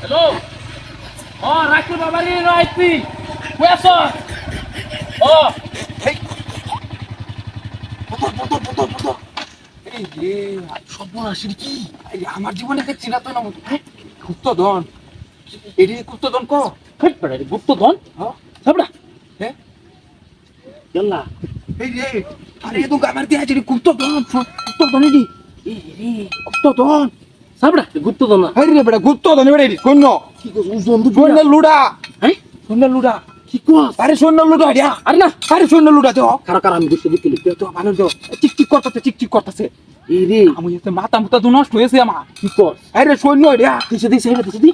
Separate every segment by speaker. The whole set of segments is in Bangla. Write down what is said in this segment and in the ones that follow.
Speaker 1: হ্যালো ও রাখি বাবারি রাইতি। কয়েছ ও।
Speaker 2: এই রে সব আসির কি? এই আমার জীবনে দেখছি না তো না কুত্তদন এটি কুত্তদন ক?
Speaker 1: হেট পড়া রে গুপ্ত ধন
Speaker 2: হ্যাঁ।
Speaker 1: সাবড়া
Speaker 2: হ্যাঁ
Speaker 1: ইয়াল্লা
Speaker 2: এই রে আরে তো আমার দিয়ে আছে কুত্তদন কুত্তদন এটি রে কুত্তদন
Speaker 1: সাবড়া গুপ্ত ধন না
Speaker 2: আরে রে বেটা কুত্তদন এবারে এটি শূন্য
Speaker 1: কি কস উজন দু
Speaker 2: শূন্য লুডা
Speaker 1: হ্যাঁ
Speaker 2: শূন্য লুডা
Speaker 1: কি কস
Speaker 2: আরে শূন্য লুডা এটা
Speaker 1: আরে না
Speaker 2: আরে শূন্য লুডা তো
Speaker 1: কারা কারা আমি দেখতে দেখতে লিখতে
Speaker 2: তো ভালো তো চিক চিক করতেছে চিক চিক করতেছে
Speaker 1: এই রে
Speaker 2: আমি এতে মাথা মুতা তো নষ্ট হয়েছে আমার
Speaker 1: কি কস
Speaker 2: আরে সৈন্য এটা
Speaker 1: দিছে দিছে হেলে দিছে দি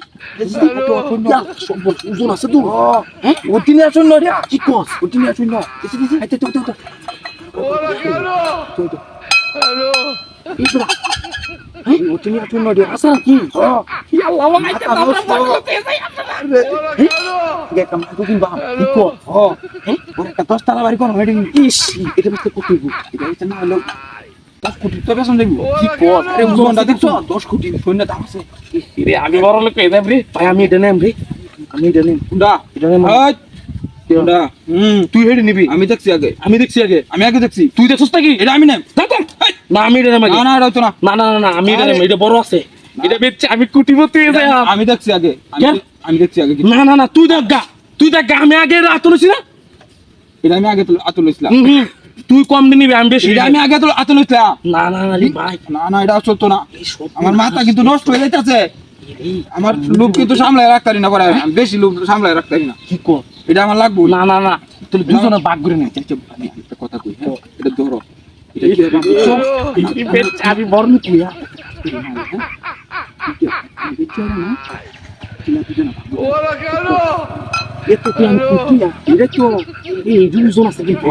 Speaker 1: সব উজন আছে তো
Speaker 2: ও হ্যাঁ ওটিনিয়া সৈন্য এটা
Speaker 1: কি কস
Speaker 2: ওটিনিয়া সৈন্য
Speaker 1: দিছে দিছে
Speaker 2: আচ্ছা তো তো তো তো তো
Speaker 1: বড়া
Speaker 2: কোন
Speaker 1: ইস এটা
Speaker 2: এটা না হলো দশ কোটি তো বেতন দেবো
Speaker 1: কি কস
Speaker 2: আরে উজনটা দেখছ? দশ কোটি সৈন্য দাম আছে।
Speaker 1: রে আমি বড় লোক কই দেব রে? ভাই আমি এটা নেম রে। আমি এটা নেম।
Speaker 2: কুন্ডা।
Speaker 1: এটা নেম
Speaker 2: কুন্ডা। হুম
Speaker 1: তুই হেডে নিবি।
Speaker 2: আমি দেখছি আগে।
Speaker 1: আমি দেখছি আগে।
Speaker 2: আমি আগে দেখছি।
Speaker 1: তুই দেখছস নাকি?
Speaker 2: এটা আমি নেম।
Speaker 1: না আমি এটা
Speaker 2: না না এটা না
Speaker 1: না না না, আমি এটা
Speaker 2: আরে।
Speaker 1: এটা বড় আছে এটা বেচছে আমি কুটিপতি হয়ে যাই
Speaker 2: আমি দেখছি আগে আমি- দেখছি আগে
Speaker 1: না না না তুই দেখ গা তুই দেখ গা আমি আগে নিছি না
Speaker 2: এটা আমি আগে আতুল ইসলাম।
Speaker 1: তুই কম দিন নিবি আমি বেশি
Speaker 2: আমি আগে আতুল ইসলাম
Speaker 1: না না না ভাই
Speaker 2: না না এটা চলতো না আমার মাথা কিন্তু নষ্ট হয়ে যাইতেছে আমার লোক কিন্তু সামলায় রাখতে পারি না পরে আমি বেশি লোক সামলায় রাখতে পারি না
Speaker 1: কি কর
Speaker 2: এটা আমার লাগবো
Speaker 1: না না না তুই দুজনে বাগ করে নে
Speaker 2: আচ্ছা, কথা কই হ্যাঁ এটা ধরো
Speaker 1: আমি তুই হ্যাঁ? এত তুই আমি কুটি না
Speaker 2: এটা তো
Speaker 1: এই দুজন আছে কিন্তু?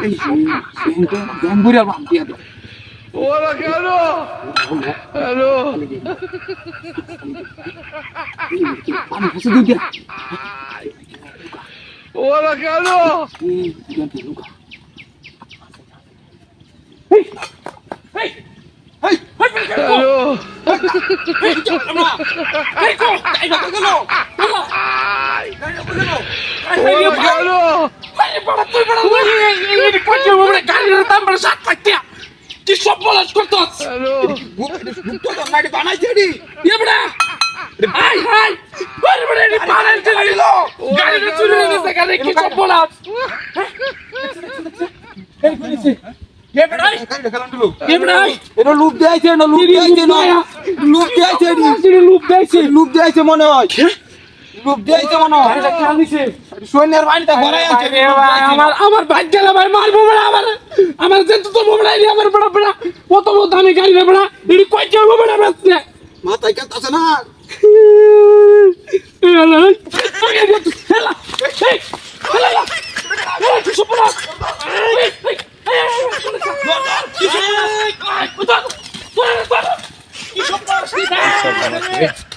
Speaker 2: এই গম্বুরিয়া বাম দিয়া দাও আমি কিছু দিই দিয়া এই দিগন্তে লুকা এই এই এই এই কো
Speaker 1: সব বলাস করতস
Speaker 2: বানাইছে রে
Speaker 1: এবড়া হাই হাই বড় বড় নি পানার চলে গেল চুরি হয়ে গেছে গাড়ি কি সব বলাস এই কইছে
Speaker 2: মনে হয়। লুপ দিয়েছে মনে হয়। সৈন্যের বাড়িতে ঘরে আছে।
Speaker 1: আমার আমার ভাই গেল ভাই মারবো বড়া আমার আমার যে তো বড়া ইনি আমার বড়া বড়া। কত বড় দামি গাড়ি রে বড়া। ইনি কই যাব বড়া বেচছে
Speaker 2: মাথায় কাজ আছে না
Speaker 1: হেলা হেলা এই হেলা হেলা কি সব বড়া এই এই কি সব কি সব